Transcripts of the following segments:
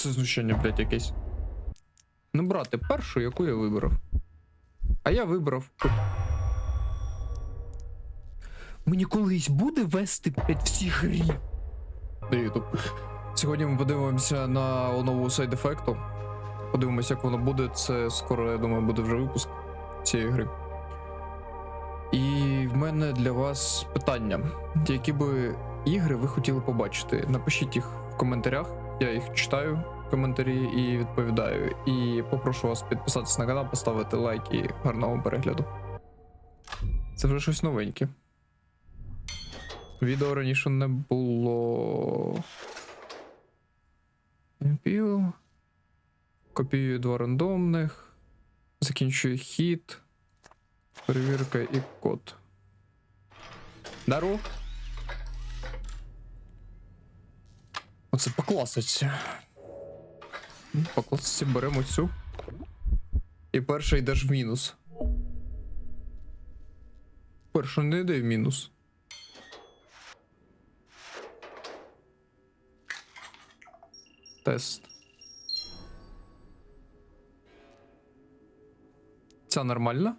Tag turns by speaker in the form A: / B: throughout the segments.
A: Це знущання, блядь, якесь. Ну, брате, першу, яку я вибрав. А я вибрав. Мені колись буде вести, блядь, всі грі. На Ютуб. Сьогодні ми подивимося на нову сайд ефекту. Подивимося, як воно буде. Це скоро, я думаю, буде вже випуск цієї гри. І в мене для вас питання: які би ігри ви хотіли побачити? Напишіть їх в коментарях. Я їх читаю, коментарі і відповідаю. І попрошу вас підписатися на канал, поставити лайк і гарного перегляду. Це вже щось новеньке. Відео раніше не було. Піл. Копіюю два рандомних. Закінчую хід. Перевірка і код. Дару. Оце по класиці. По класиці беремо цю. І перша йдеш в мінус. Перша не йде в мінус. Тест. Ця нормальна?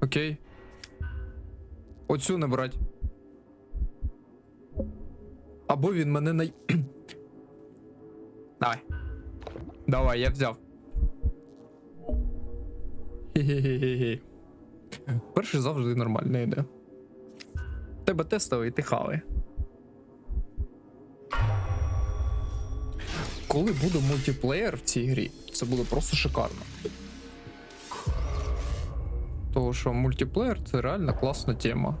A: Окей. Оцю не брать. Або він мене най. Давай. Давай, я взяв. Хе-хе-хе-хе. Перший завжди нормально йде. Тебе тестовий, ти хавай. Коли буде мультиплеєр в цій грі, це буде просто шикарно. Того, що мультиплеєр це реально класна тема.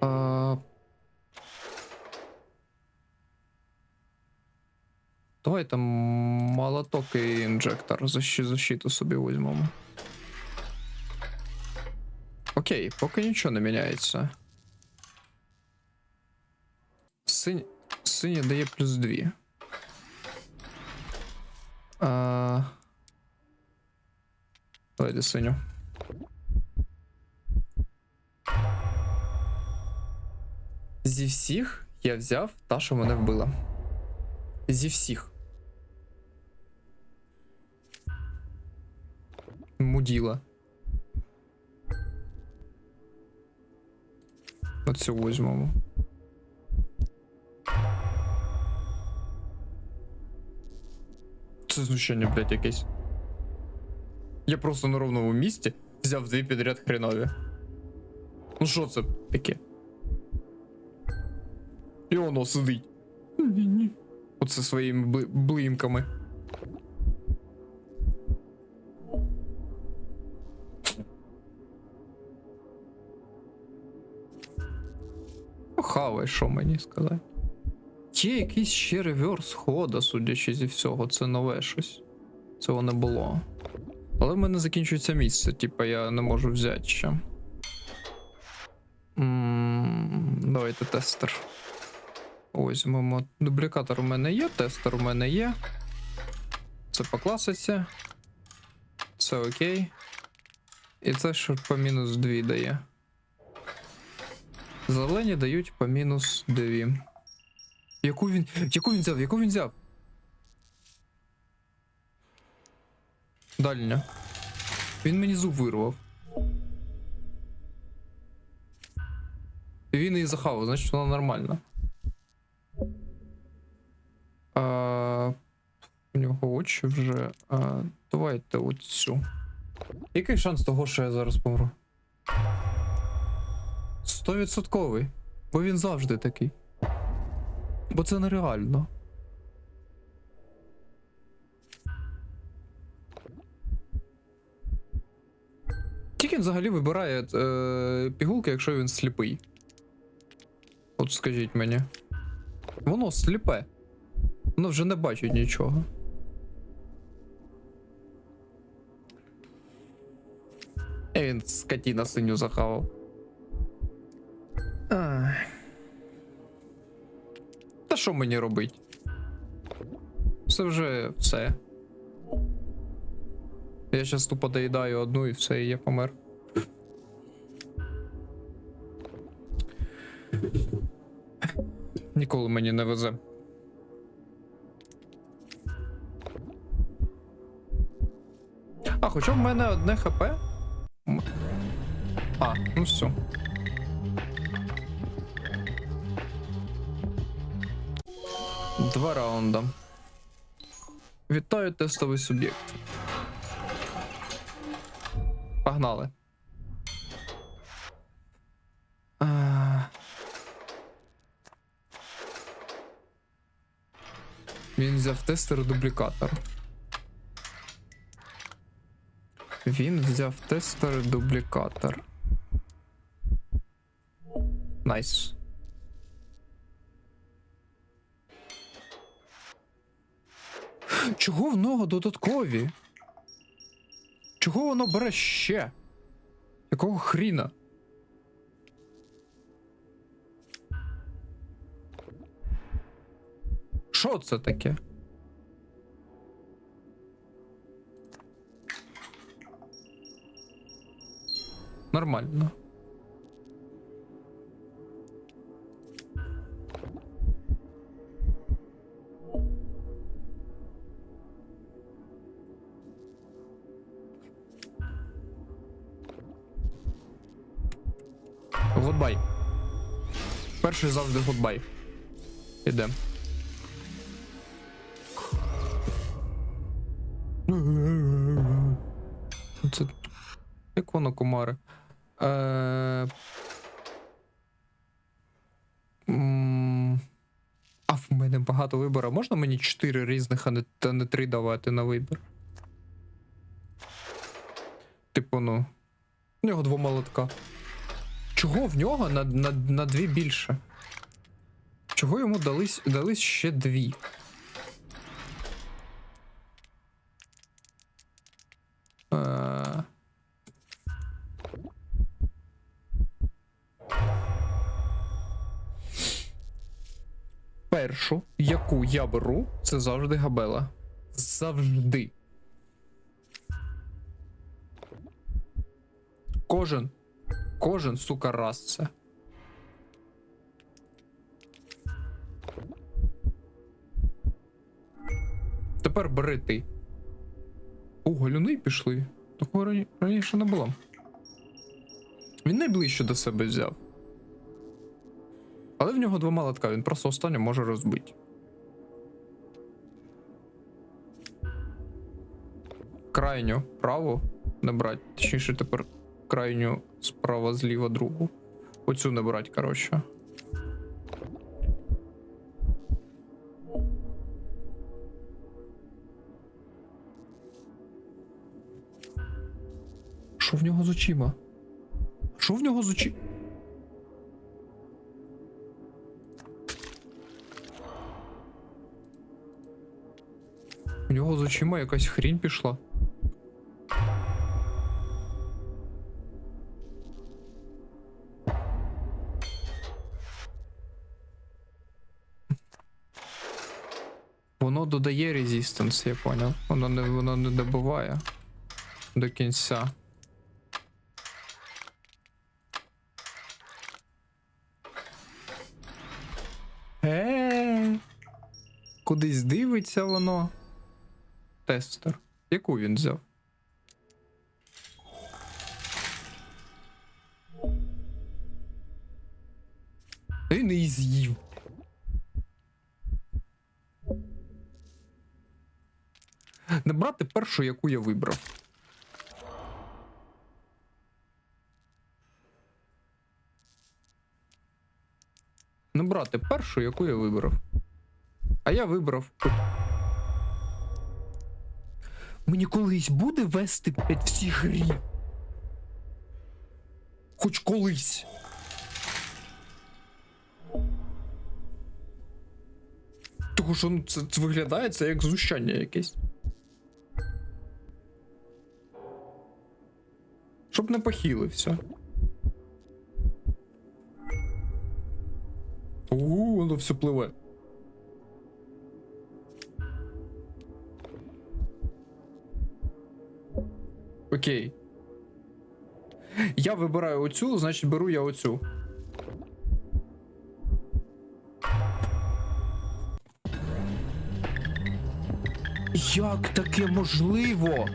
A: А... Давай там молоток і інжектор защ- защиту собі візьмемо. Окей, поки нічого не міняється. Синь... Синя дає плюс 2. А... Давайте синю. Зі всіх я взяв та, що мене вбила. Зі всіх. Муділа. Оцю візьмемо. Це знущання, блядь, якесь. Я просто на ровному місці взяв дві підряд хренові. Ну що це таке? І воно сидить. Оце своїми бли- блимками. Хавай, що мені сказати. Є якийсь ще реверс хода, судячи зі всього, це нове щось. Цього не було. Але в мене закінчується місце, типа я не можу взяти ще. М, Давайте тестер. Візьмемо. Дублікатор у мене є, тестер у мене є. Це по класиці. Це окей. І це що по мінус 2 дає. Зелені дають по мінус 2. Яку він. Яку він взяв? Яку він взяв? Дальня. Він мені зуб вирвав. Він її захавав, значить вона нормальна. А, у нього очі вже. А, давайте оцю. Який шанс того, що я зараз помру? Стовідсотковий. Бо він завжди такий. Бо це нереально. Тільки він взагалі вибирає е, пігулки, якщо він сліпий. От скажіть мені. Воно сліпе. Воно вже не бачить нічого. І він скотіна синю захавав. Ай. Та що мені робить? Це вже все. Я щас тупо доїдаю одну і все, і я помер. Ніколи мені не везе. А, хоча в мене одне ХП. А, ну все. Два раунда. Вітаю тестовий суб'єкт. Погнали. А... Він взяв тестер дублікатор. Він взяв тестер дублікатор. Найс. Чого в нього додаткові? Чого воно бере ще? Якого хріна? Що це таке? Нормально. Гудбай. Перший завжди гудбай. Ідем. Це. Як воно комари? Е... А в мене багато вибору. Можна мені 4 різних, а не, та не 3 давати на вибір? Типу, ну. В нього два молотка. Чого в нього на, на, на дві більше? Чого йому дались, дались ще дві? Е... Першу, яку я беру, це завжди габела. Завжди. Кожен. Кожен, сука, раз це. Тепер бери ти. О, галюни пішли. Такого рані- раніше не було. Він найближче до себе взяв. Але в нього два молотка, він просто останнє може розбити. Крайню праву не брать. Точніше тепер крайню справа зліва другу. Оцю не брать, коротше. Що в нього з очима? Що в нього з очима? У нього з очима якась хрінь пішла. Додає резистанс, я поняв. Воно не, воно не добиває до кінця. Е. Кудись дивиться воно. Тестер. Яку він взяв? Він її з'їв. Не брати першу, яку я вибрав. Не брати першу, яку я вибрав. А я вибрав. Мені колись буде вести блядь, в цій грі. Хоч колись. Тому що ну, це, це виглядає це як знущання якесь. щоб не похилився. Угу, воно все пливе. Окей. Я вибираю оцю, значить беру я оцю. Як таке можливо?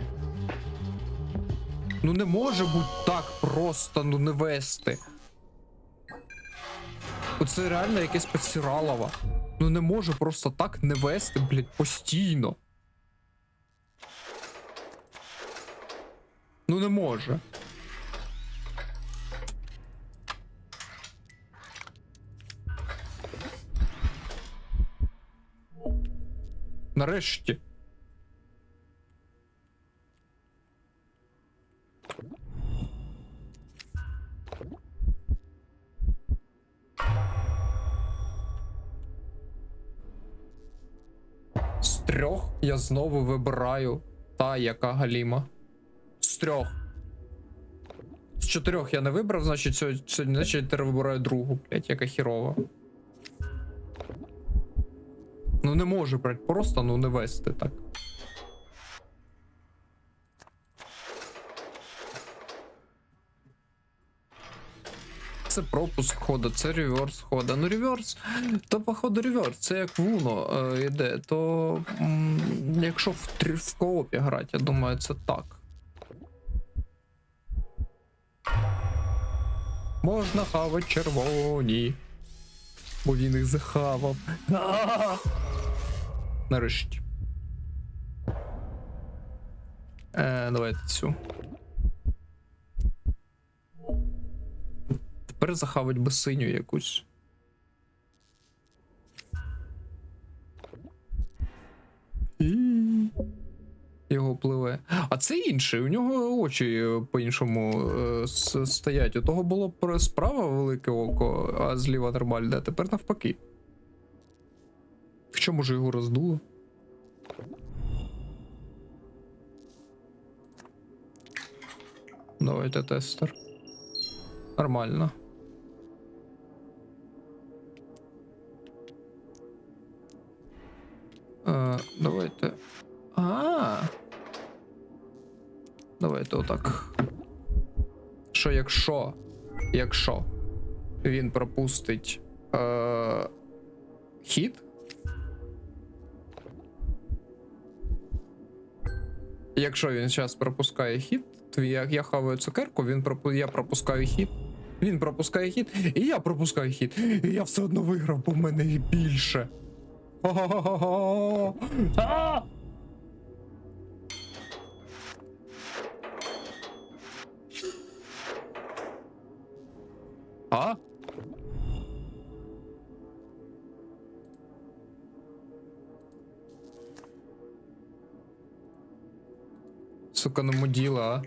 A: Ну не може бути так просто, ну не вести. Оце реально якесь поціралово. Ну не може просто так не вести, блядь, постійно. Ну не може. Нарешті. Я знову вибираю та, яка галіма. З трьох. З чотирьох я не вибрав, значить сьогодні, значить, я тепер вибираю другу, блять, яка хірова. Ну не може, блять, просто ну не вести так. Це пропуск хода, це реверс хода. Ну реверс, то походу реверс, це як в Uno е, йде, то м, якщо в, в коопі грати, я думаю, це так. Можна хавати червоні. Бо він їх захавав. Нарешті. Е, давайте цю. Тепер захавать би синю якусь. Його пливе. А це інший, у нього очі е, по-іншому е, стоять. У того було справа велике око, а зліва нормальне, а тепер навпаки. В чому ж його роздуло? Давайте тестер. Нормально. Е, давайте. А. Давайте отак. Що якщо. Якщо він пропустить е, хід. Якщо він зараз пропускає хід, то я, я хаваю цукерку, він пропу, я пропускаю хід. Він пропускає хід, і я пропускаю хід. І я все одно виграв, бо в мене їх більше. Ха-ха-ха-ха. А! А? Сука, не муділа, а?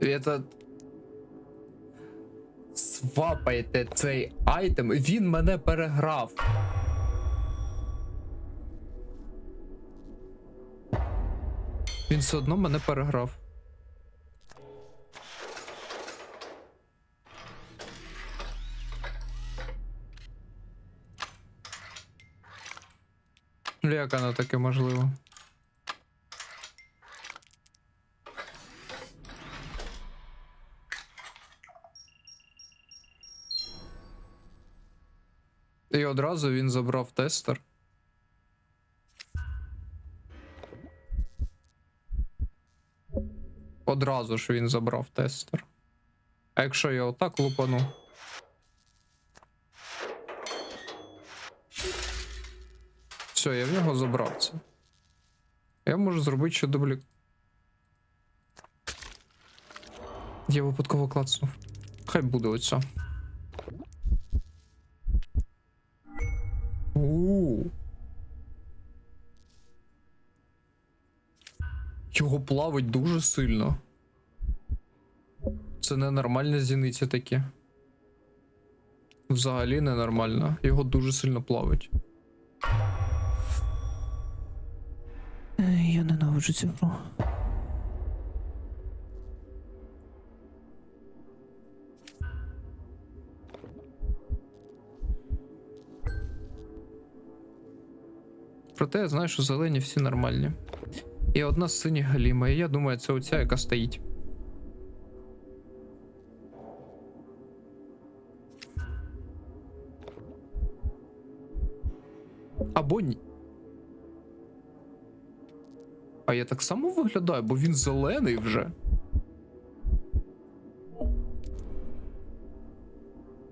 A: Это... Свапайте цей айтем, він мене переграв. Він все одно мене переграв. Як воно таке можливо? І одразу він забрав тестер. Одразу ж він забрав тестер. А якщо я отак лупану. Все, я в нього забрав це. Я можу зробити ще дублік. Я випадково клацнув. Хай буде оця. У Його плавить дуже сильно. Це ненормальні зіниці такі. Взагалі ненормально. Його дуже сильно плавить.
B: Е, Я ненавиджу цю гру.
A: Проте я знаю, що зелені всі нормальні. І одна з синіх галіма, і я думаю, це оця, яка стоїть. Або ні. А я так само виглядаю, бо він зелений вже.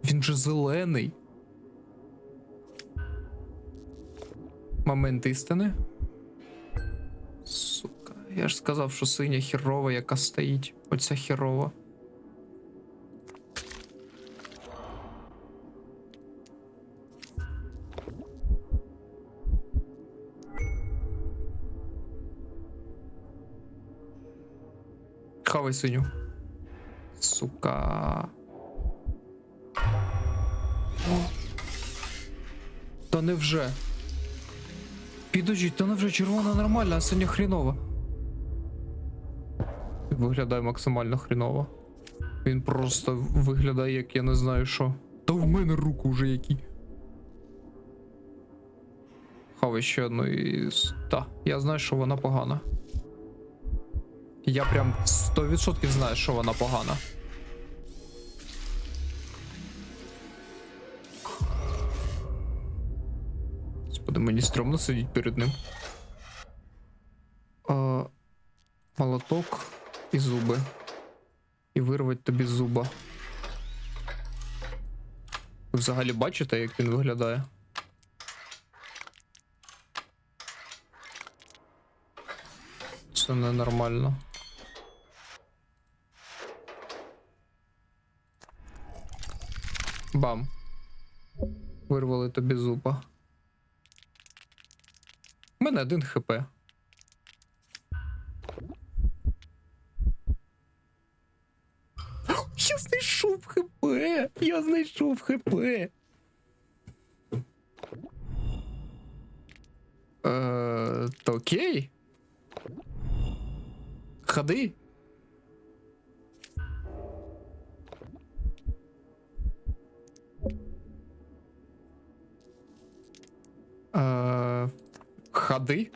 A: Він же зелений. Момент істини. Сука, я ж сказав, що синя херова, яка стоїть. Оця херова. Хавай синю. Сука. Та невже? Підождіть, та невже червона нормальна, а синя хрінова. Виглядає максимально хріново. Він просто виглядає, як я не знаю що. Та в мене руку вже які. Хавай ще одну і. Та, я знаю, що вона погана. Я прям 100% знаю, що вона погана. Господи, мені стрьомно сидіть перед ним. А, молоток і зуби. І вирвать тобі зуба. Ви взагалі бачите, як він виглядає? Це ненормально. Бам. Вирвали тобі зуба. Мене один хп. Я знайшов хп! Я знайшов хп. Е, то окей. Ходи. Е, ходи.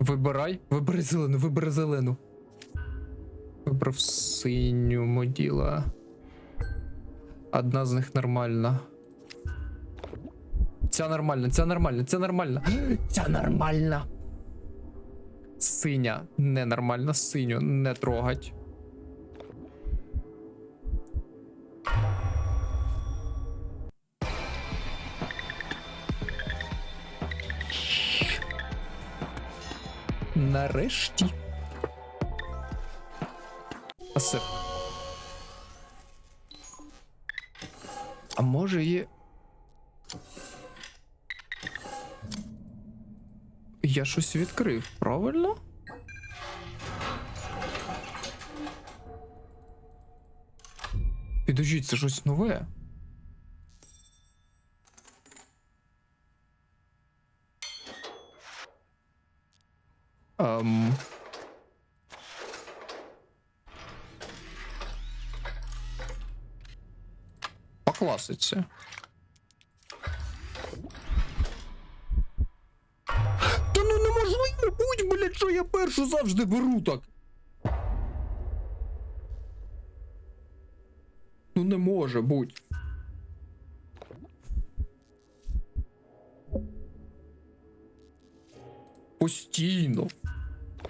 A: Вибирай. Вибери зелену, вибери зелену. Вибрав синю моділа. Одна з них нормальна. Ця нормальна, ця нормальна, ця нормальна. Ця нормальна. Синя ненормальна, синю не трогать. Нарешті. А. А може є. Я щось відкрив, правильно? Підождіть, це щось нове. Ем... По. Та ну неможливо будь, блядь, що я першу завжди беру так. Ну не може бути. Постійно.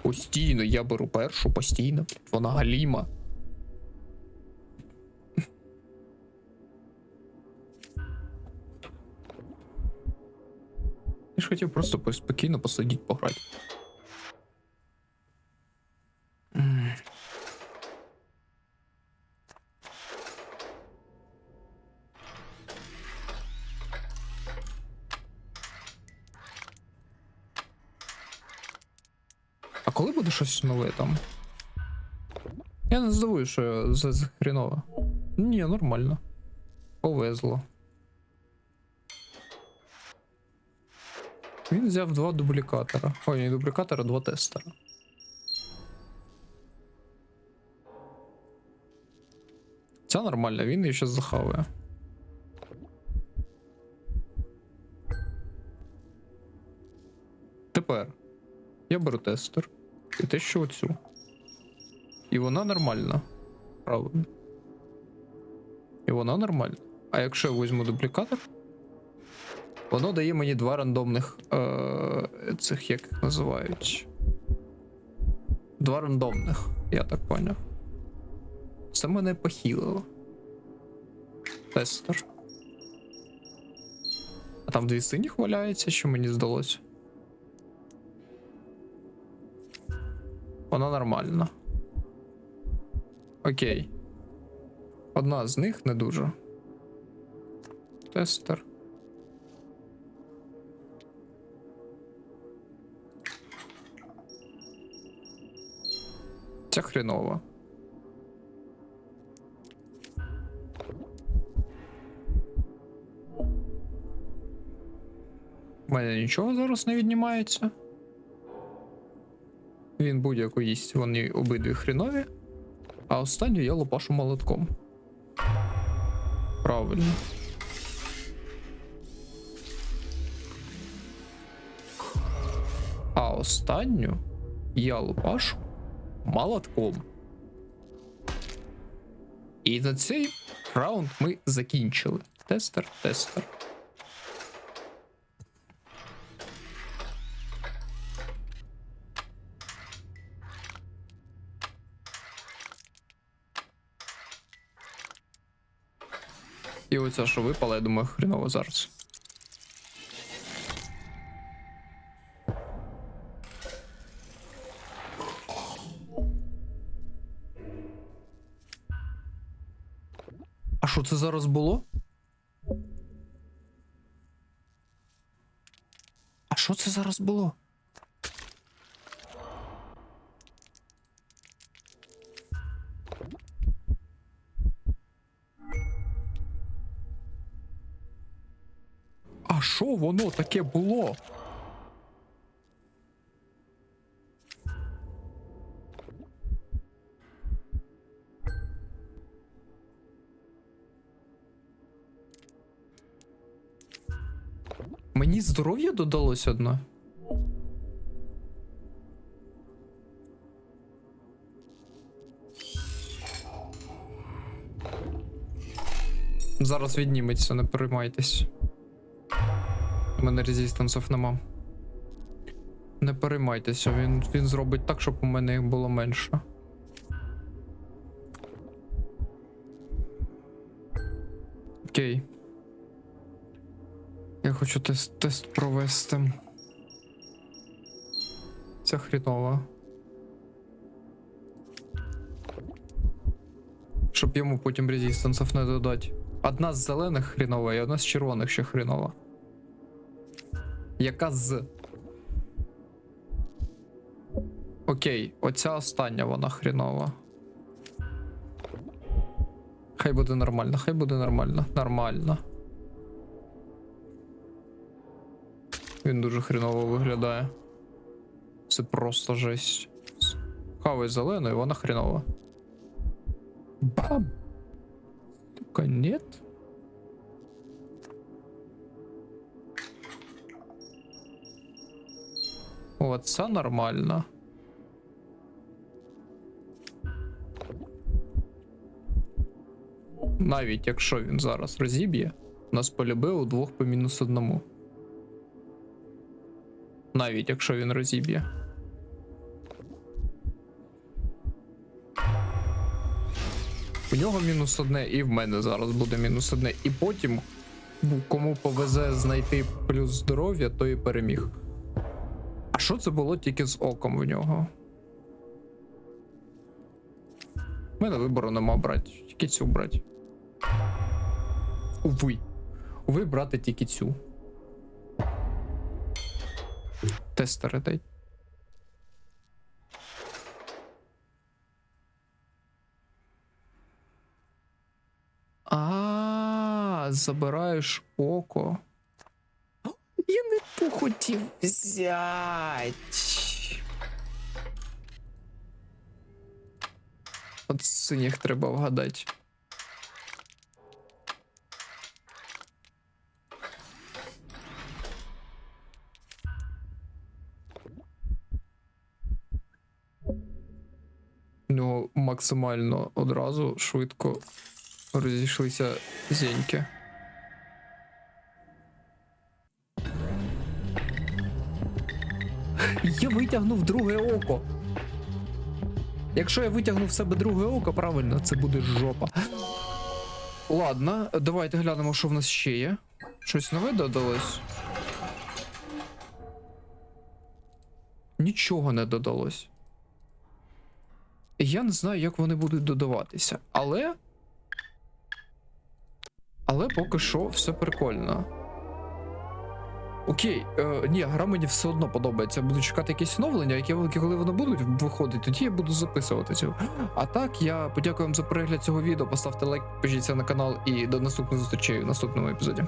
A: Постійно я беру першу, постійно. Вона галіма. Я ж хотів просто спокійно посидіти пограти. Коли буде щось нове там? Я не здивую, що за хріново. Ні, нормально. Повезло. Він взяв два дублікатора. Ой, не дублікатора, два тестера. Це нормально, він її ще захаває. Тепер я беру тестер і те, що оцю. І вона нормальна. Правильно. І вона нормальна. А якщо я візьму дублікатор, Воно дає мені два рандомних е, цих як їх називають. Два рандомних, я так поняв. Це мене похилило. Тестер. А там дві синіх валяється, що мені здалося. Вона нормальна. Окей. Одна з них не дуже. Тестер. Ця хренова. У мене нічого зараз не віднімається. Він будь-яку їсть, вони обидві хрінові. А останню я лопашу молотком. Правильно. А останню я лопашу молотком. І на цей раунд ми закінчили. Тестер, тестер. І що випала, я думаю, хріново зараз. А що це зараз було? А що це зараз було? Воно таке було? Мені здоров'я додалось одне. Зараз відніметься, не переймайтесь. У мене резистансів нема. Не переймайтеся, він, він зробить так, щоб у мене їх було менше. Окей. Я хочу тест, тест провести. Ця хрінова. Щоб йому потім резистансів не додати. Одна з зелених хрінова і одна з червоних ще хрінова. Яка з. Окей, оця остання вона хрінова. Хай буде нормально, хай буде нормально. Нормально. Він дуже хріново виглядає. Це просто жесть. Хавай і вона хрінова. Бам! Сука, нет? О, це нормально. Навіть якщо він зараз розіб'є, нас полюбив удвох по мінус одному. Навіть якщо він розіб'є. У нього мінус одне, і в мене зараз буде мінус одне. І потім, ну, кому повезе знайти плюс здоров'я, той і переміг. А що це було тільки з оком в нього? У мене вибору нема брати, тільки цю брати. Уви. Уви брати тільки цю. Тестери дай. А, забираєш око. Я хотів взять. От синіх треба вгадати. Максимально одразу швидко розійшлися зеньки. Я витягнув друге око. Якщо я витягну в себе друге око, правильно, це буде жопа. Ладно, давайте глянемо, що в нас ще є. Щось нове додалось. Нічого не додалось. Я не знаю, як вони будуть додаватися, але. Але поки що все прикольно. Окей, е, ні, гра мені все одно подобається. Буду чекати якісь оновлення, які коли вони будуть виходити, тоді я буду записувати цю. А так, я подякую вам за перегляд цього відео. Поставте лайк, підпишіться на канал і до наступних зустрічей в наступному епізоді.